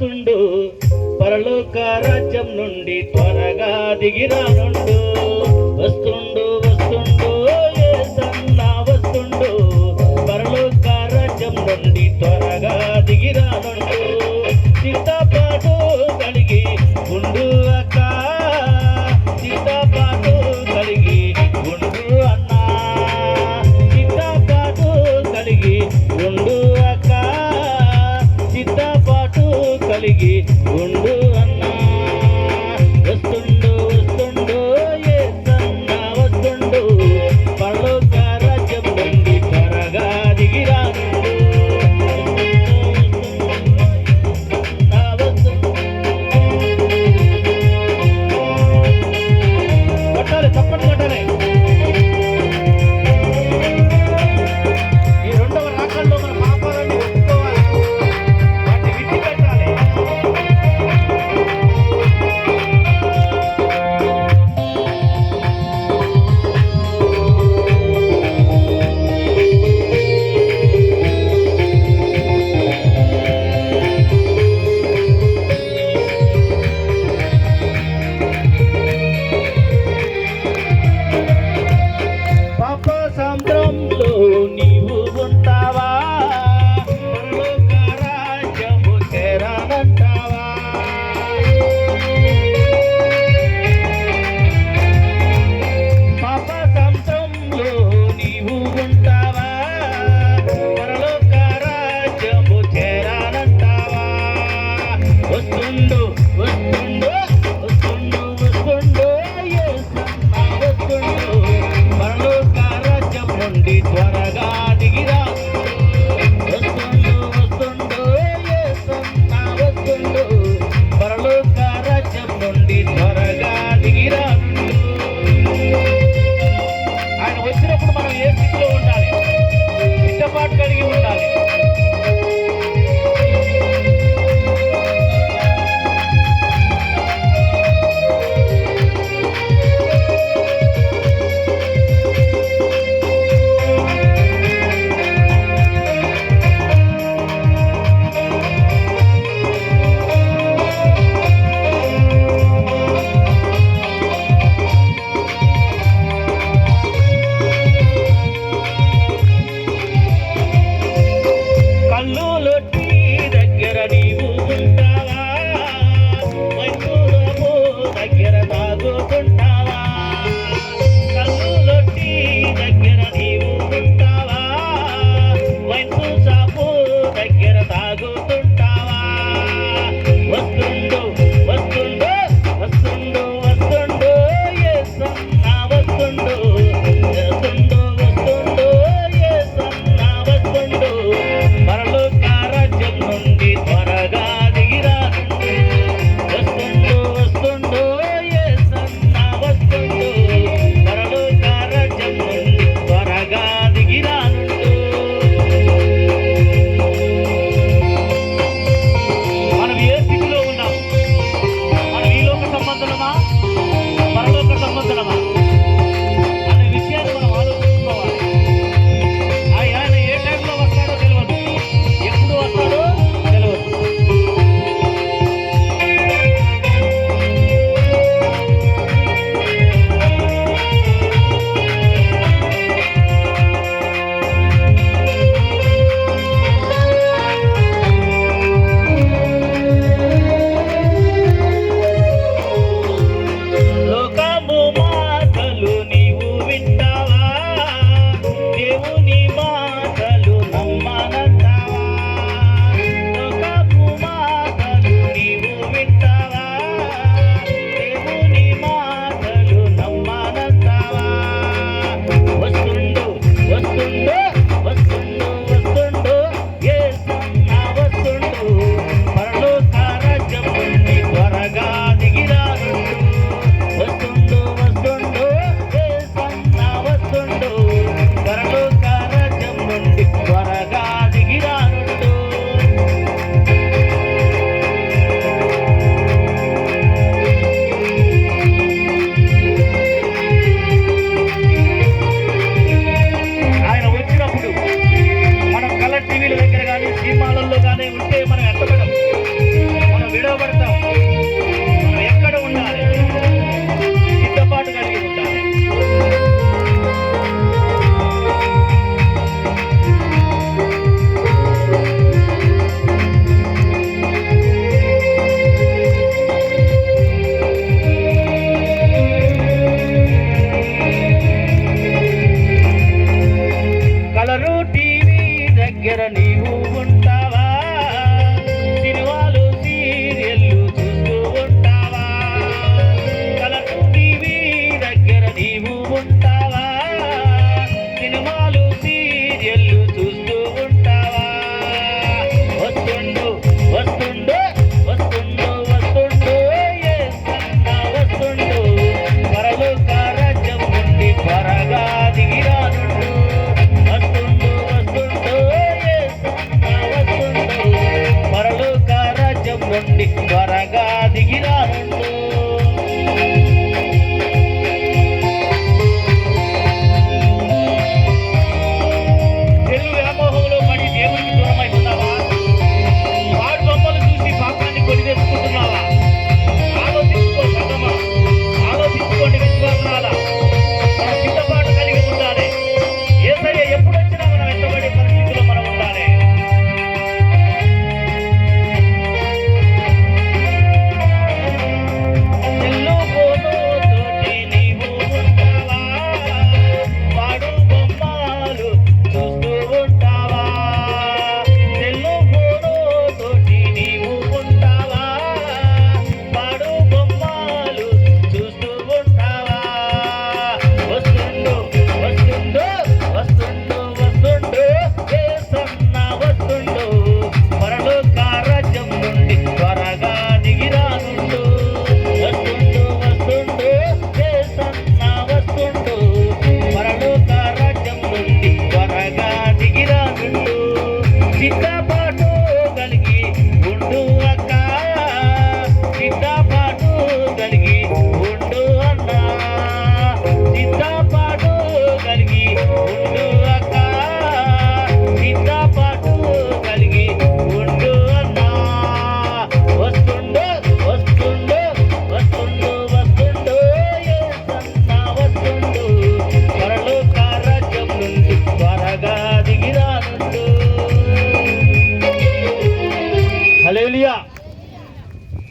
తుండు పరలోక రాజ్యం నుండి త్వరగా దిగిరానుండు. వస్తుండు వస్తుండు సన్న వస్తుండు. పరలోక రాజ్యం నుండి త్వరగా దిగిరానుండు. సీతా కలిగి ఉండు. నిన్ను చాపు దగ్గర తాగు